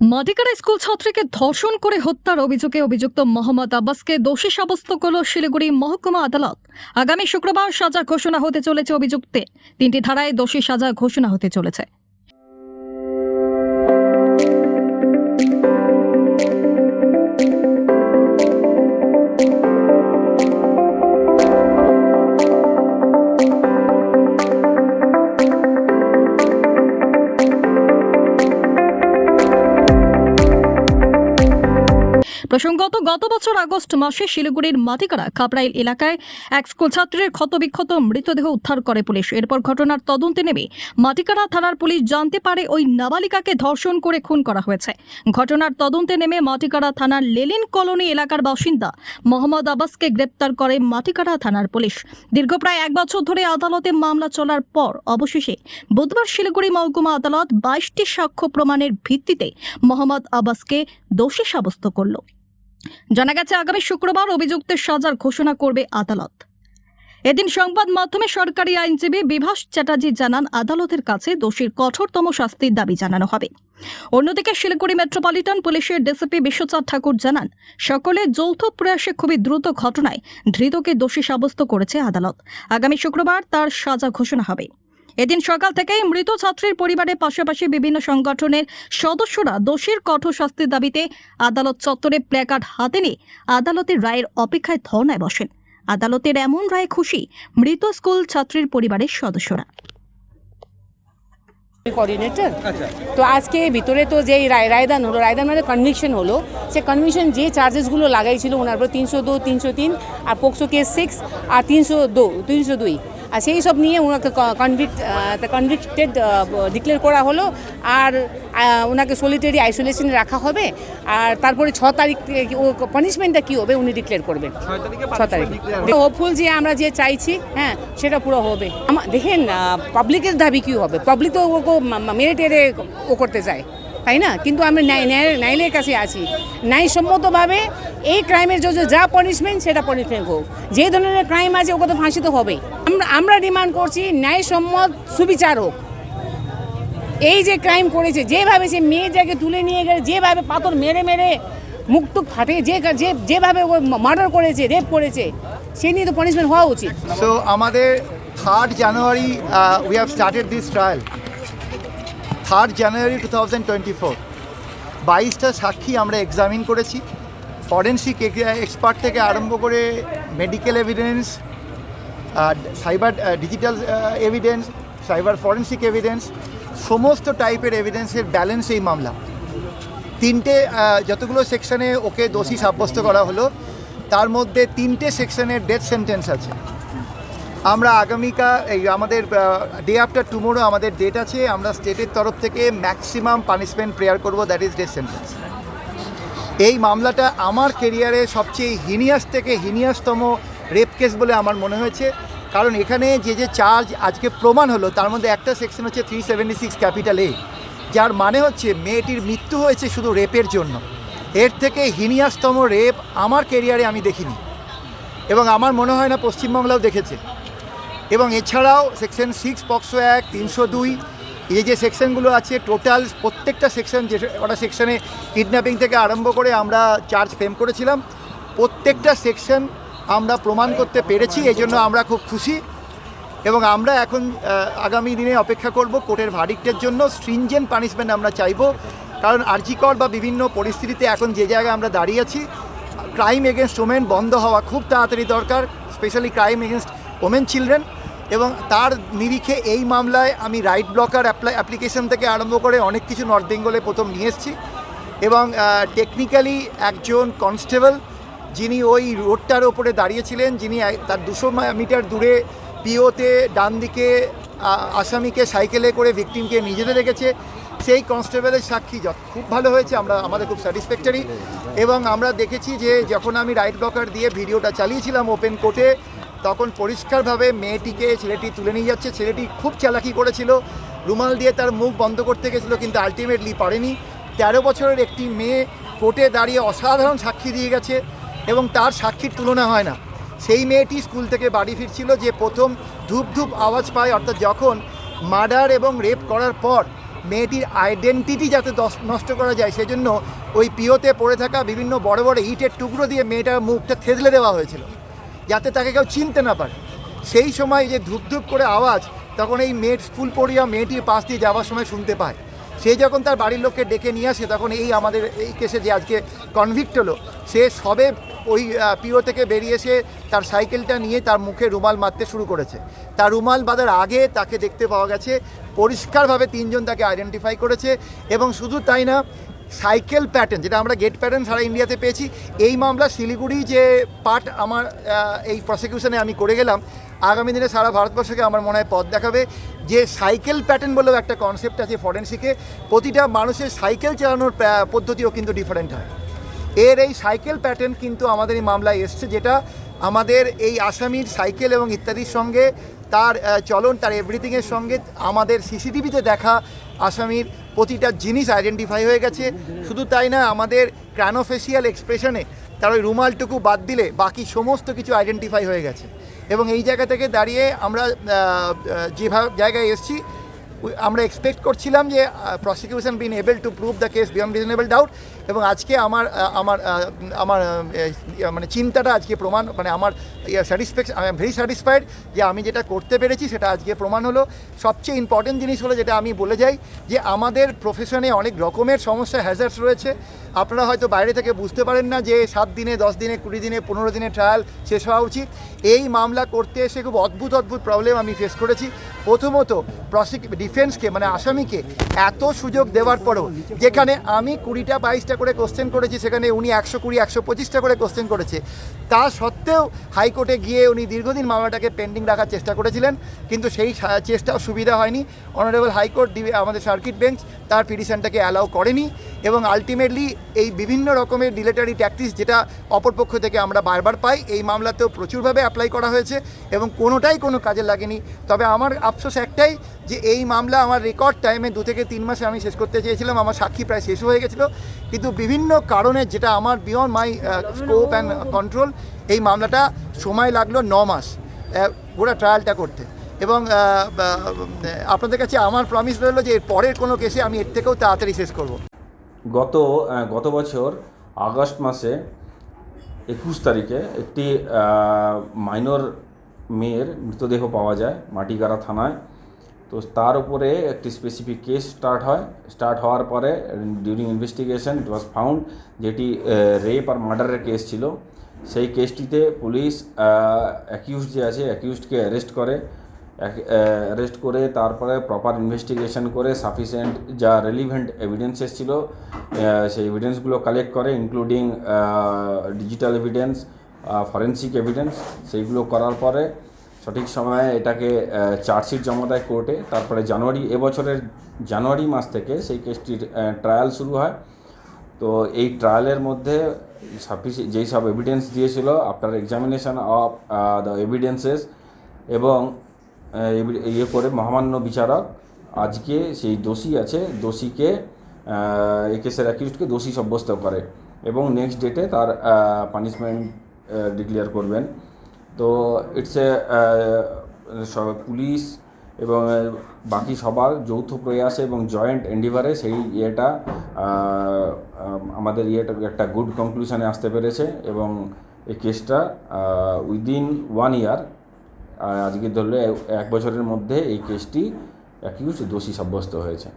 মাটিকারা school ছাত্রীকে ধর্ষণ করে হত্যার অভিযোগে অভিযুক্ত মোহাম্মদ আব্বাসকে দোষী সাব্যস্ত করল শিলিগুড়ি মহকুমা আদালত। আগামী শুক্রবার সাজা ঘোষণা হতে চলেছে অভিযুক্তে। তিনটি ধারায় দোষী সাজা ঘোষণা হতে চলেছে। প্রসঙ্গত, গত বছর আগস্ট মাসে শিলিগুড়ির মাটিকারা কাপড়াইল এলাকায় এক স্কুল ছাত্রীর ক্ষতবিক্ষত মৃতদেহ উদ্ধার করে পুলিশ। এরপর ঘটনার তদন্তে নেমে মাটিকারা থানার পুলিশ জানতে পারে ওই নাবালিকাকে ধর্ষণ করে খুন করা হয়েছে। ঘটনার তদন্তে নেমে মাটিকারা থানার লেলিন কলোনি এলাকার বাসিন্দা মোহাম্মদ আব্বাসকে গ্রেপ্তার করে মাটিকারা থানার পুলিশ। দীর্ঘ প্রায় এক বছর ধরে আদালতে মামলা চলার পর অবশেষে বুধবার শিলিগুড়ি মহকুমা আদালত বাইশটি সাক্ষ্য প্রমাণের ভিত্তিতে মোহাম্মদ আব্বাসকে দোষী সাব্যস্ত করল। জানা গেছে, আগামী শুক্রবার অভিযুক্তের সাজার ঘোষণা করবে আদালত। এদিন সংবাদ মাধ্যমে সরকারি আইনজীবী বিভাস চ্যাটার্জি জানান, আদালতের কাছে দোষীর কঠোরতম শাস্তির দাবি জানানো হবে। অন্যদিকে শিলিগুড়ি মেট্রোপলিটন পুলিশের ডিসিপি বিশ্বচাঁদ ঠাকুর জানান, সকলে যৌথ প্রয়াসে খুবই দ্রুত ঘটনায় ধৃতকে দোষী সাব্যস্ত করেছে আদালত। আগামী শুক্রবার তার সাজা ঘোষণা হবে। এদিন সকাল থেকেই মৃত ছাত্রীর পরিবারের পাশাপাশি বিভিন্ন সংগঠনের সদস্যরা দোষীর কঠোর শাস্তির দাবিতে আদালত চত্বরে প্ল্যাকার্ড হাতে নিয়ে আদালতের রায়ের অপেক্ষায় ধর্নায় বসেন। আদালতের এমন রায়ে খুশি মৃত স্কুল ছাত্রীর পরিবারের সদস্যরা। কোঅর্ডিনেটর আচ্ছা। তো আজকে ভিতরে তো যেই রায় রায়দান হলো রায়দান মানে কনভিকশন হলো। সে কনভিকশন যে চার্জেসগুলো লাগাইছিল ওনার উপর তিনশো দু তিনশো তিন আর পোক্সো কেস সিক্স আর তিনশো দু তিনশো দুই। আর সেই সব নিয়ে ওনাকে কনভিক্ট কনভিক্টেড ডিক্লেয়ার করা হলো। আর ওনাকে সলিটারি আইসোলেশনে রাখা হবে। আর তারপরে ছ তারিখ থেকে ও পানিশমেন্টটা কী হবে উনি ডিক্লেয়ার করবেন। ছ তারিখ। হোপফুল যে আমরা যে চাইছি হ্যাঁ সেটা পুরো হবে। আমা- দেখেন পাবলিকের দাবি কী হবে? পাবলিক তো ওকে মেরে টেরে ও করতে চায় তাই না? কিন্তু আমরা ন্যায় ন্যায় ন্যায়ালয়ের কাছে আছি। ন্যায়সম্মতভাবে এই ক্রাইমের জন্য যা পানিশমেন্ট সেটা পানিশমেন্ট হোক। যে ধরনের ক্রাইম আছে, ওকে তো ফাঁসি তো হবেই। আমরা আমরা ডিমান্ড করছি ন্যায়সম্মত সুবিচার হোক। এই যে ক্রাইম করেছে, যেভাবে সে মেয়ে মেয়েটাকে তুলে নিয়ে গেলে যেভাবে পাথর মেরে মেরে মুখ টুক ফাটে, যে যেভাবে মার্ডার করেছে রেপ করেছে, সে নিয়ে তো পানিশমেন্ট হওয়া উচিত। সো আমাদের third January we have started this trial third January two thousand twenty four বাইশটা সাক্ষী আমরা এক্সামিন করেছি। ফরেন্সিক এক্সপার্ট থেকে আরম্ভ করে medical evidence cyber digital evidence cyber forensic evidence সমস্ত টাইপের এভিডেন্সের ব্যালেন্স এই মামলা। তিনটে যতগুলো সেকশনে ওকে দোষী সাব্যস্ত করা হলো, তার মধ্যে তিনটে সেকশনের ডেথ সেন্টেন্স আছে। আমরা আগামীকাল এই আমাদের ডে আফটার টুমোরো আমাদের ডেট আছে, আমরা স্টেটের তরফ থেকে ম্যাক্সিমাম পানিশমেন্ট প্রেয়ার করব দ্যাট ইজ ডেথ সেন্টেন্স এই মামলাটা আমার কেরিয়ারে সবচেয়ে হিনিয়াস থেকে হিনিয়াসতম রেপ কেস বলে আমার মনে হয়েছে। কারণ এখানে যে যে চার্জ আজকে প্রমাণ হলো, তার মধ্যে একটা সেকশন হচ্ছে three seventy six capital A যার মানে হচ্ছে মেয়েটির মৃত্যু হয়েছে শুধু রেপের জন্য। এর থেকে হিনিয়াসতম রেপ আমার কেরিয়ারে আমি দেখিনি। এবং আমার মনে হয় না পশ্চিমবাংলাও দেখেছে। এবং এছাড়াও সেকশন সিক্স পক্সো এক তিনশো দুই এই যে সেকশনগুলো আছে টোটাল প্রত্যেকটা সেকশন যে কটা সেকশনে কিডন্যাপিং থেকে আরম্ভ করে আমরা চার্জ ফ্রেম করেছিলাম, প্রত্যেকটা সেকশন আমরা প্রমাণ করতে পেরেছি, এই জন্য আমরা খুব খুশি। এবং আমরা এখন আগামী দিনে অপেক্ষা করব কোর্টের ভার্ডিক্টের জন্য স্ট্রিনজেন্ট পানিশমেন্ট আমরা চাইব। কারণ আর্জিকর বা বিভিন্ন পরিস্থিতিতে এখন যে জায়গায় আমরা দাঁড়িয়ে আছি ক্রাইম এগেনস্ট ওমেন বন্ধ হওয়া খুব তাড়াতাড়ি দরকার specially crime against women children এবং তার নিরিখে এই মামলায় আমি রাইট ব্লকার অ্যাপ্লাই অ্যাপ্লিকেশন থেকে আরম্ভ করে অনেক কিছু নর্থ বেঙ্গলে প্রথম নিয়ে এসেছি। এবং টেকনিক্যালি একজন কনস্টেবল যিনি ওই রোডটার ওপরে দাঁড়িয়েছিলেন, যিনি তার দুশো মিটার দূরে পিওতে ডান দিকে আসামিকে সাইকেলে করে ভিকটিমকে নিয়ে রেখেছে সেই কনস্টেবলের সাক্ষী খুব ভালো হয়েছে, আমরা আমাদের খুব স্যাটিসফ্যাক্টরি এবং আমরা দেখেছি যে, যখন আমি রাইট ব্লকার দিয়ে ভিডিওটা চালিয়েছিলাম ওপেন কোর্টে তখন পরিষ্কারভাবে মেয়েটিকে, ছেলেটি তুলে নিয়ে যাচ্ছে। ছেলেটি খুব চালাকি করেছিল। রুমাল দিয়ে তার মুখ বন্ধ করতে গেছিল, কিন্তু আলটিমেটলি পারেনি। তেরো বছরের একটি মেয়ে কোর্টে দাঁড়িয়ে অসাধারণ সাক্ষী দিয়ে গেছে এবং তার সাক্ষীর তুলনা হয় না। সেই মেয়েটি স্কুল থেকে বাড়ি ফিরছিল যে প্রথম ধূপ ধূপ আওয়াজ পায়, অর্থাৎ যখন মার্ডার এবং রেপ করার পর মেয়েটির আইডেন্টিটি যাতে নষ্ট করা যায়, সেজন্য ওই পিওতে পড়ে থাকা বিভিন্ন বড় বড় ইটের টুকরো দিয়ে মেয়েটার মুখটা থেতলে দেওয়া হয়েছিল। যাতে তাকে কেউ চিনতে না পারে। সেই সময় যে ধূপ ধূপ করে আওয়াজ, তখন এই মেয়ের স্কুল পড়িয়া মেয়েটির পাশ দিয়ে যাওয়ার সময় শুনতে পায়। সে যখন তার বাড়ির লোককে ডেকে নিয়ে আসে, তখন এই আমাদের, এই কেসে যে আজকে কনভিক্ট হলো, সে সবে ওই পিও থেকে বেরিয়ে এসে তার সাইকেলটা নিয়ে তার মুখে রুমাল মারতে শুরু করেছে। তার রুমাল বাঁধার আগে তাকে দেখতে পাওয়া গেছে, পরিষ্কারভাবে তিনজন তাকে আইডেন্টিফাই করেছে এবং শুধু তাই না সাইকেল প্যাটার্ন, যেটা আমরা গেট প্যাটার্ন সারা ইন্ডিয়াতে পেয়েছি। এই মামলা শিলিগুড়ি যে পার্ট আমার এই প্রসিকিউশনে আমি করে গেলাম, আগামী দিনে সারা ভারতবর্ষকে আমার মনে হয় পথ দেখাবে। যে সাইকেল প্যাটার্ন বলেও একটা কনসেপ্ট আছে ফরেন্সিকে প্রতিটা মানুষের সাইকেল চালানোর পদ্ধতিও কিন্তু ডিফারেন্ট হয়। এর এই সাইকেল প্যাটার্ন কিন্তু আমাদের এই মামলায় এসছে, যেটা আমাদের এই আসামির সাইকেল এবং ইত্যাদির সঙ্গে, তার চলন, তার এভরিথিংয়ের সঙ্গে আমাদের সিসিটিভিতে দেখা আসামির প্রতিটা জিনিস আইডেন্টিফাই হয়ে গেছে। শুধু তাই না, আমাদের ক্রানোফেসিয়াল এক্সপ্রেশনে তার ওই রুমালটুকু বাদ দিলে বাকি সমস্ত কিছু আইডেন্টিফাই হয়ে গেছে। এবং এই জায়গা থেকে দাঁড়িয়ে আমরা যেভাবে জায়গায় এসেছি আমরা এক্সপেক্ট করছিলাম যে prosecution been able to prove the case beyond reasonable doubt এবং আজকে আমার আমার আমার ইয়ে, মানে চিন্তাটা আজকে প্রমাণ মানে আমার satisfaction I am very satisfied যে আমি যেটা করতে পেরেছি সেটা আজকে প্রমাণ হলো। সবচেয়ে ইম্পর্টেন্ট জিনিস হলো যেটা আমি বলে যাই যে আমাদের প্রফেশনে অনেক রকমের সমস্যা হ্যাজার্স রয়েছে। আপনারা হয়তো বাইরে থেকে বুঝতে পারেন না যে সাত দিনে দশ দিনে কুড়ি দিনে পনেরো দিনে ট্রায়াল শেষ হওয়া উচিত। এই মামলা করতে এসে খুব অদ্ভুত অদ্ভুত প্রবলেম আমি ফেস করেছি। প্রথমত প্রসিক ডিফেন্সকে মানে আসামিকে এত সুযোগ দেওয়ার পরও যেখানে আমি কুড়িটা বাইশটা করে কোশ্চেন করেছি, সেখানে উনি একশো কুড়ি, একশো পঁচিশটা করে কোশ্চেন করেছে। তা সত্ত্বেও হাইকোর্টে গিয়ে উনি দীর্ঘদিন মামলাটাকে পেন্ডিং রাখার চেষ্টা করেছিলেন, কিন্তু সেই চেষ্টাও সুবিধা হয়নি। অনারেবল হাইকোর্ট আমাদের সার্কিট বেঞ্চ তার পিটিশনটাকে অ্যালাউ করেনি এবং আলটিমেটলি এই বিভিন্ন রকমের ডিলেটারি ট্যাকটিস যেটা অপরপক্ষ থেকে আমরা বারবার পাই, এই মামলাতেও প্রচুরভাবে অ্যাপ্লাই করা হয়েছে এবং কোনোটাই কোনো কাজে লাগেনি। তবে আমার আফসোস একটাই যে এই মামলা আমার রেকর্ড টাইমে দু থেকে তিন মাসে আমি শেষ করতে চেয়েছিলাম, আমার সাক্ষী প্রায় শেষ হয়ে গেছিল। কিন্তু বিভিন্ন কারণে যেটা আমার beyond my scope and control এই মামলাটা সময় লাগল ন মাস গোটা ট্রায়ালটা করতে। এবং আপনাদের কাছে আমার প্রমিস রইল যে পরের কোনো কেসে আমি এর থেকেও তাড়াতাড়ি শেষ করব। গত গত বছর আগস্ট মাসে একুশ তারিখে একটি মাইনর মেয়ের মৃতদেহ পাওয়া যায় মাটিগাড়া থানায়। তো তার উপরে একটি স্পেসিফিক কেস স্টার্ট হয়। স্টার্ট হওয়ার পরে during investigation it was found যেটি রেপ আর মার্ডারের কেস ছিল। সেই কেসটিতে পুলিশ অ্যাকিউজ যে আছে অ্যাকিউজডকে অ্যারেস্ট করে। অ্যারেস্ট করে তারপরে প্রপার ইনভেস্টিগেশন করে সাফিসিয়েন্ট যা রেলিভেন্ট এভিডেন্সেস ছিল আহ, সেই এভিডেন্সগুলো কালেক্ট করে including digital evidence forensic evidence সেইগুলো করার পরে সঠিক সময়ে এটাকে চার্জশিট জমা দেয় কোর্টে তারপরে জানুয়ারি এবছরের জানুয়ারি মাস থেকে সেই কেসটির ট্রায়াল শুরু হয়। তো এই ট্রায়ালের মধ্যে সাফিসি যেই সব এভিডেন্স দিয়েছিল after examination of the evidences এবং ইয়ে করে মহামান্য বিচারক আজকে সেই দোষী আছে, দোষীকে এই কেসের অ্যাকিউজকে দোষী সাব্যস্ত করে এবং নেক্সট ডেটে তার পানিশমেন্ট ডিক্লেয়ার করবেন। তো ইটস এ পুলিশ এবং বাকি সবার যৌথ প্রয়াসে এবং জয়েন্ট এন্ডিভারে সেই ইয়েটা আমাদের ইয়েটা একটা গুড কনক্লুশনে আসতে পেরেছে এবং এই কেসটা উইদিন ওয়ান ইয়ার আজকে ধরলে এক বছরের মধ্যে এই কেসটি অ্যাকিউজ দোষী সাব্যস্ত হয়েছে।